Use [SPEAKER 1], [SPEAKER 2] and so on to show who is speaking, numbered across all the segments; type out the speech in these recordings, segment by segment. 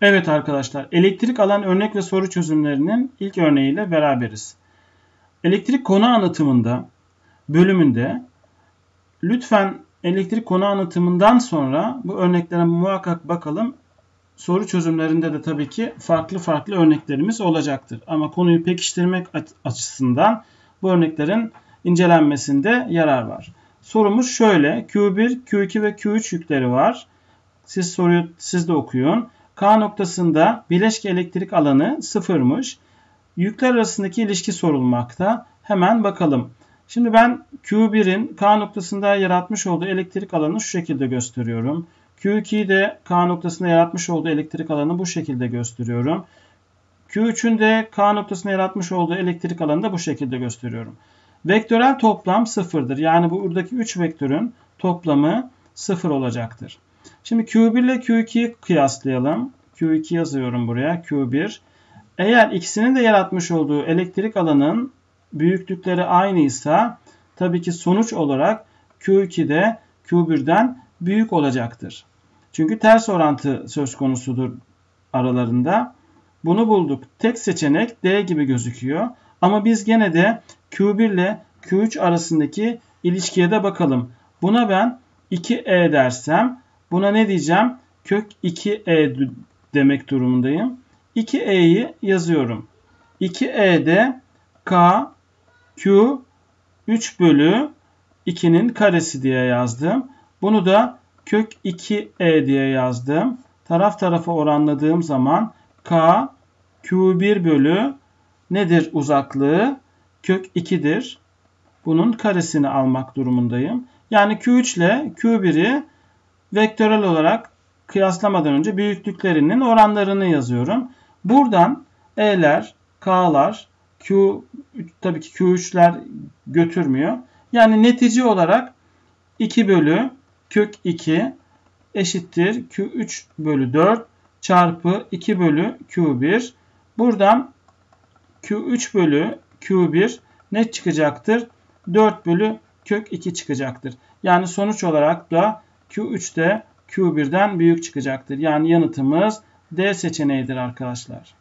[SPEAKER 1] Evet arkadaşlar, elektrik alan örnek ve soru çözümlerinin ilk örneğiyle beraberiz. Elektrik konu anlatımında bölümünde lütfen elektrik konu anlatımından sonra bu örneklere muhakkak bakalım. Soru çözümlerinde de tabii ki farklı farklı örneklerimiz olacaktır. Ama konuyu pekiştirmek açısından bu örneklerin incelenmesinde yarar var. Sorumuz şöyle. Q1, Q2 ve Q3 yükleri var. Siz soruyu siz de okuyun. K noktasında bileşke elektrik alanı sıfırmış. Yükler arasındaki ilişki sorulmakta. Hemen bakalım. Şimdi ben Q1'in K noktasında yaratmış olduğu elektrik alanı şu şekilde gösteriyorum. Q2'yi de K noktasında yaratmış olduğu elektrik alanı bu şekilde gösteriyorum. Q3'ün de K noktasında yaratmış olduğu elektrik alanı da bu şekilde gösteriyorum. Vektörel toplam sıfırdır. Yani bu buradaki 3 vektörün toplamı sıfır olacaktır. Şimdi Q1 ile Q2'yi kıyaslayalım. Q2 yazıyorum buraya. Q1. Eğer ikisinin de yaratmış olduğu elektrik alanın büyüklükleri aynıysa tabii ki sonuç olarak Q2 de Q1'den büyük olacaktır. Çünkü ters orantı söz konusudur aralarında. Bunu bulduk. Tek seçenek D gibi gözüküyor. Ama biz gene de Q1 ile Q3 arasındaki ilişkiye de bakalım. Buna ben 2E dersem buna ne diyeceğim? Kök 2E demek durumundayım. 2E'yi yazıyorum. 2E'de K Q 3 bölü 2'nin karesi diye yazdım. Bunu da kök 2E diye yazdım. Taraf tarafa oranladığım zaman K Q1 bölü nedir uzaklığı? Kök 2'dir. Bunun karesini almak durumundayım. Yani Q3 ile Q1'i vektörel olarak kıyaslamadan önce büyüklüklerinin oranlarını yazıyorum. Buradan E'ler, K'lar, Q tabii ki Q3'ler götürmüyor. Yani netice olarak 2 bölü kök 2 eşittir Q3 bölü 4 çarpı 2 bölü Q1. Buradan Q3 bölü Q1 ne çıkacaktır? 4 bölü kök 2 çıkacaktır. Yani sonuç olarak da Q3 de Q1'den büyük çıkacaktır. Yani yanıtımız D seçeneğidir arkadaşlar.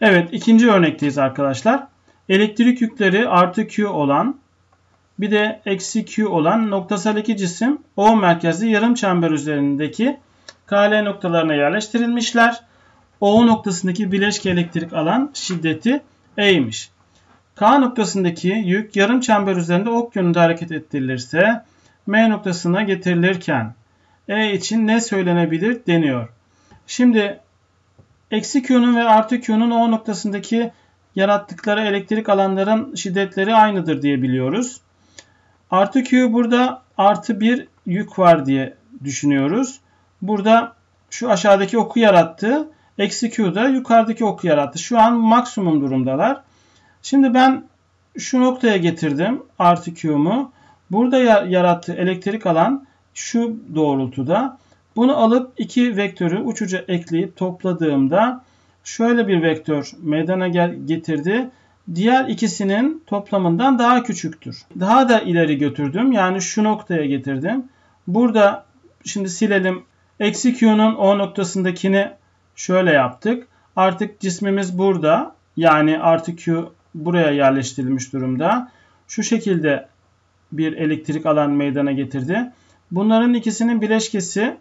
[SPEAKER 1] Evet ikinci örnekteyiz arkadaşlar. Elektrik yükleri artı Q olan bir de eksi Q olan noktasal iki cisim O merkezli yarım çember üzerindeki KL noktalarına yerleştirilmişler. O noktasındaki bileşke elektrik alan şiddeti E'ymiş. K noktasındaki yük yarım çember üzerinde ok yönünde hareket ettirilirse M noktasına getirilirken E için ne söylenebilir deniyor. Şimdi eksi Q'nun ve artı Q'nun O noktasındaki yarattıkları elektrik alanların şiddetleri aynıdır diye biliyoruz. Artı Q burada artı bir yük var diye düşünüyoruz. Burada şu aşağıdaki oku yarattı. Eksi Q da yukarıdaki oku yarattı. Şu an maksimum durumdalar. Şimdi ben şu noktaya getirdim artı Q'mu. Burada yarattığı elektrik alan şu doğrultuda. Bunu alıp iki vektörü uçuca ekleyip topladığımda şöyle bir vektör meydana getirdi. Diğer ikisinin toplamından daha küçüktür. Daha da ileri götürdüm. Yani şu noktaya getirdim. Burada şimdi silelim. Eksi Q'nun O noktasındakini şöyle yaptık. Artık cismimiz burada. Yani artı Q buraya yerleştirilmiş durumda. Şu şekilde bir elektrik alan meydana getirdi. Bunların ikisinin bileşkesi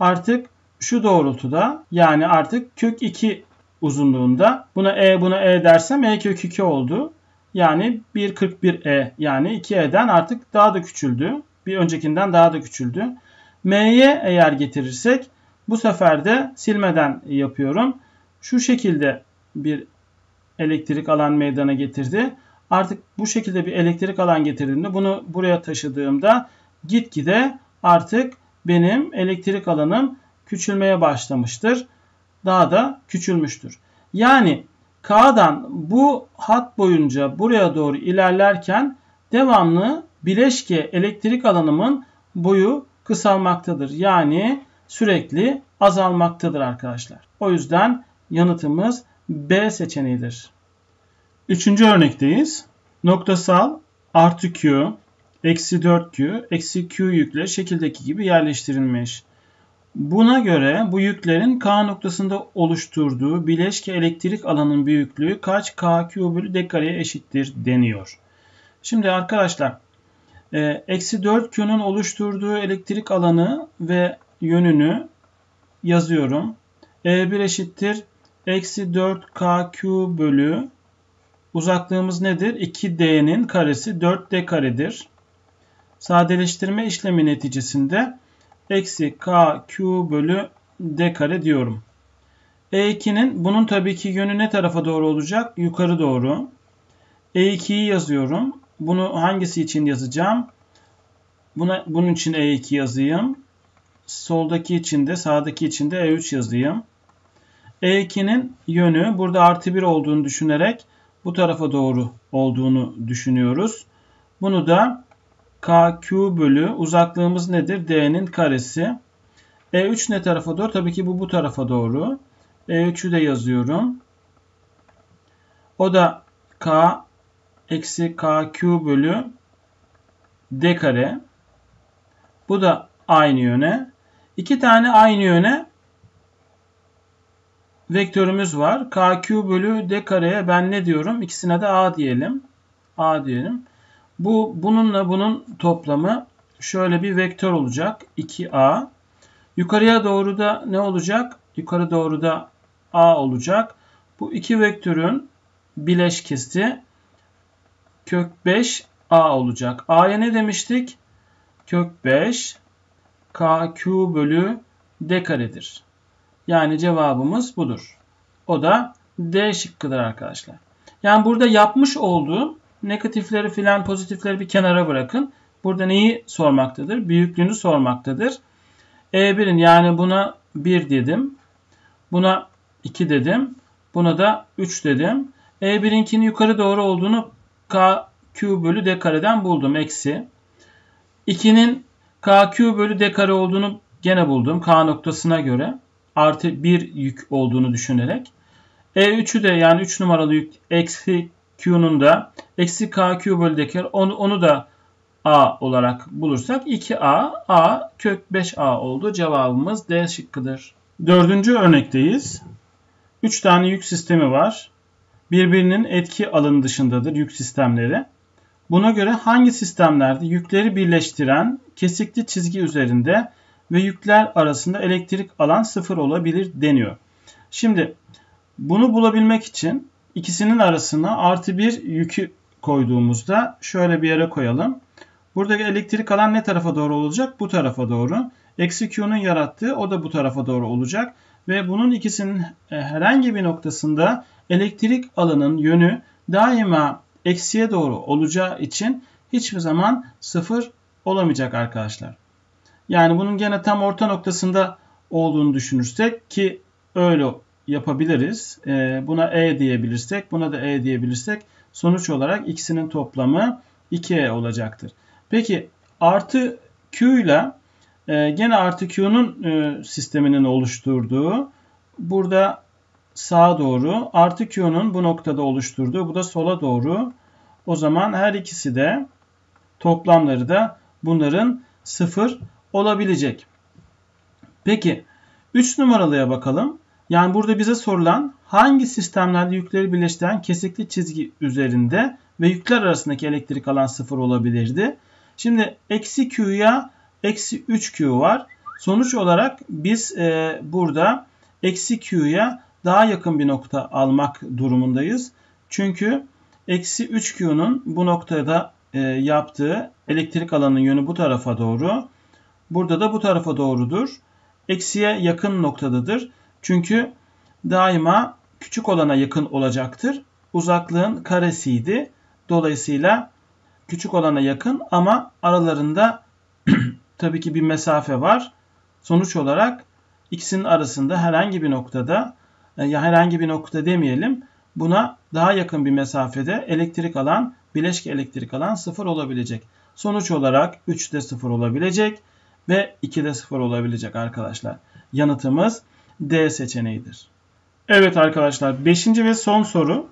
[SPEAKER 1] artık şu doğrultuda yani artık kök 2 uzunluğunda. Buna E buna E dersem E kök 2 oldu. Yani 1.41E yani 2E'den artık daha da küçüldü. Bir öncekinden daha da küçüldü. M'ye eğer getirirsek bu sefer de silmeden yapıyorum. Şu şekilde bir elektrik alan meydana getirdi. Artık bu şekilde bir elektrik alan getirdiğimde bunu buraya taşıdığımda gitgide artık benim elektrik alanım küçülmeye başlamıştır. Daha da küçülmüştür. Yani K'dan bu hat boyunca buraya doğru ilerlerken devamlı bileşke elektrik alanımın boyu kısalmaktadır. Yani sürekli azalmaktadır arkadaşlar. O yüzden yanıtımız B seçeneğidir. Üçüncü örnekteyiz. Noktasal artı Q, eksi 4Q, eksi Q yükle şekildeki gibi yerleştirilmiş. Buna göre bu yüklerin K noktasında oluşturduğu bileşke elektrik alanın büyüklüğü kaç KQ bölü D kareye eşittir deniyor. Şimdi arkadaşlar e, eksi 4Q'nun oluşturduğu elektrik alanı ve yönünü yazıyorum. E1 eşittir. Eksi 4KQ bölü uzaklığımız nedir? 2D'nin karesi 4D karedir. Sadeleştirme işlemi neticesinde eksi KQ bölü D kare diyorum. E2'nin bunun tabii ki yönü ne tarafa doğru olacak? Yukarı doğru. E2'yi yazıyorum. Bunu hangisi için yazacağım? Buna, bunun için E2 yazayım. Soldaki için de sağdaki için de E3 yazayım. E2'nin yönü burada artı 1 olduğunu düşünerek bu tarafa doğru olduğunu düşünüyoruz. Bunu da KQ bölü uzaklığımız nedir? D'nin karesi. E3 ne tarafa doğru? Tabii ki bu bu tarafa doğru. E3'ü de yazıyorum. O da K eksi KQ bölü D kare. Bu da aynı yöne. İki tane aynı yöne vektörümüz var. KQ bölü D kareye ben ne diyorum? İkisine de A diyelim. A diyelim. Bu bununla bunun toplamı şöyle bir vektör olacak. 2A. Yukarıya doğru da ne olacak? Yukarı doğru da A olacak. Bu iki vektörün bileşkesi kök 5 A olacak. A'ya ne demiştik? Kök 5 KQ bölü D karedir. Yani cevabımız budur. O da D şıkkıdır arkadaşlar. Yani burada yapmış olduğum negatifleri filan pozitifleri bir kenara bırakın. Burada neyi sormaktadır? Büyüklüğünü sormaktadır. E1'in yani buna 1 dedim. Buna 2 dedim. Buna da 3 dedim. E1'inkinin yukarı doğru olduğunu KQ bölü D kareden buldum. Eksi. 2'nin KQ bölü D kare olduğunu gene buldum. K noktasına göre. Artı 1 yük olduğunu düşünerek. E3'ü de yani 3 numaralı yük eksi Q'nun da eksi KQ bölü D kare onu, onu da A olarak bulursak 2A A kök 5A oldu. Cevabımız D şıkkıdır. Dördüncü örnekteyiz. 3 tane yük sistemi var. Birbirinin etki alanı dışındadır yük sistemleri. Buna göre hangi sistemlerde yükleri birleştiren kesikli çizgi üzerinde ve yükler arasında elektrik alan sıfır olabilir deniyor. Şimdi bunu bulabilmek için ikisinin arasına artı bir yükü koyduğumuzda şöyle bir yere koyalım. Buradaki elektrik alan ne tarafa doğru olacak? Bu tarafa doğru. Eksi Q'nun yarattığı o da bu tarafa doğru olacak. Ve bunun ikisinin e, herhangi bir noktasında elektrik alanın yönü daima eksiye doğru olacağı için hiçbir zaman sıfır olamayacak arkadaşlar. Yani bunun gene tam orta noktasında olduğunu düşünürsek ki öyle yapabiliriz. E, buna E diyebilirsek, buna da E diyebilirsek sonuç olarak ikisinin toplamı 2E olacaktır. Peki artı Q ile e, gene artı Q'nun e, sisteminin oluşturduğu burada sağa doğru artı Q'nun bu noktada oluşturduğu bu da sola doğru. O zaman her ikisi de toplamları da bunların sıfır olabilecek. Peki 3 numaralıya bakalım. Yani burada bize sorulan hangi sistemlerde yükleri birleştiren kesikli çizgi üzerinde ve yükler arasındaki elektrik alan sıfır olabilirdi. Şimdi eksi Q'ya eksi 3Q var. Sonuç olarak biz e, burada eksi Q'ya daha yakın bir nokta almak durumundayız. Çünkü eksi 3Q'nun bu noktada e, yaptığı elektrik alanının yönü bu tarafa doğru. Burada da bu tarafa doğrudur. Eksiye yakın noktadadır. Çünkü daima küçük olana yakın olacaktır. Uzaklığın karesiydi. Dolayısıyla küçük olana yakın ama aralarında tabii ki bir mesafe var. Sonuç olarak ikisinin arasında herhangi bir noktada e, ya herhangi bir nokta demeyelim. Buna daha yakın bir mesafede elektrik alan, bileşke elektrik alan sıfır olabilecek. Sonuç olarak 3'de sıfır olabilecek ve 2'de sıfır olabilecek arkadaşlar. Yanıtımız D seçeneğidir. Evet arkadaşlar 5. ve son soru.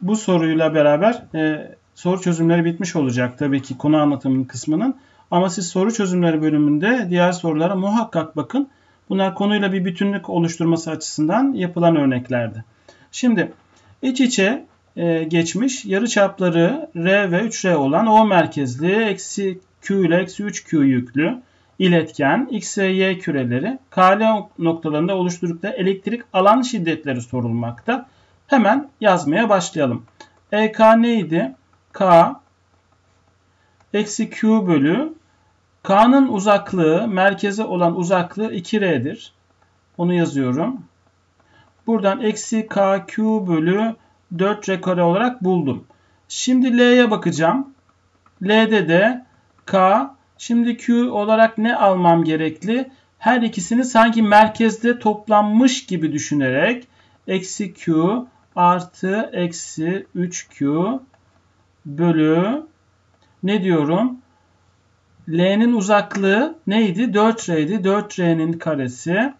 [SPEAKER 1] Bu soruyla beraber e, soru çözümleri bitmiş olacak tabii ki konu anlatımının kısmının. Ama siz soru çözümleri bölümünde diğer sorulara muhakkak bakın. Bunlar konuyla bir bütünlük oluşturması açısından yapılan örneklerdi. Şimdi iç içe e, geçmiş yarıçapları R ve 3R olan O merkezli eksi Q ile eksi 3Q yüklü iletken X ve Y küreleri KL noktalarında oluşturdukları elektrik alan şiddetleri sorulmakta. Hemen yazmaya başlayalım. EK neydi? K eksi Q bölü K'nın uzaklığı merkeze olan uzaklığı 2R'dir. Onu yazıyorum. Buradan eksi KQ bölü 4R kare olarak buldum. Şimdi L'ye bakacağım. L'de de K. Şimdi Q olarak ne almam gerekli? Her ikisini sanki merkezde toplanmış gibi düşünerek eksi Q artı eksi 3Q bölü ne diyorum? L'nin uzaklığı neydi? 4R'ydi. 4R'nin karesi.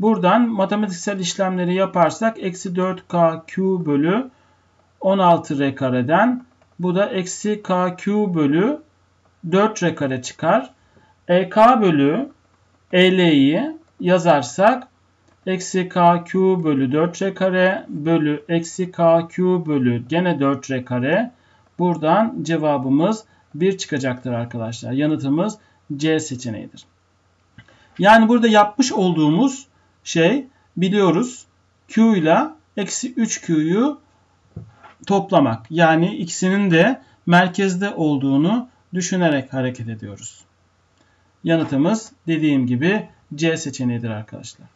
[SPEAKER 1] Buradan matematiksel işlemleri yaparsak eksi 4KQ bölü 16R kareden bu da eksi KQ bölü 4R kare çıkar. EK bölü EL'yi yazarsak eksi KQ bölü 4R kare bölü eksi KQ bölü gene 4R kare. Buradan cevabımız 1 çıkacaktır arkadaşlar. Yanıtımız C seçeneğidir. Yani burada yapmış olduğumuz şey biliyoruz Q ile eksi 3Q'yu toplamak. Yani ikisinin de merkezde olduğunu düşünerek hareket ediyoruz. Yanıtımız dediğim gibi C seçeneğidir arkadaşlar.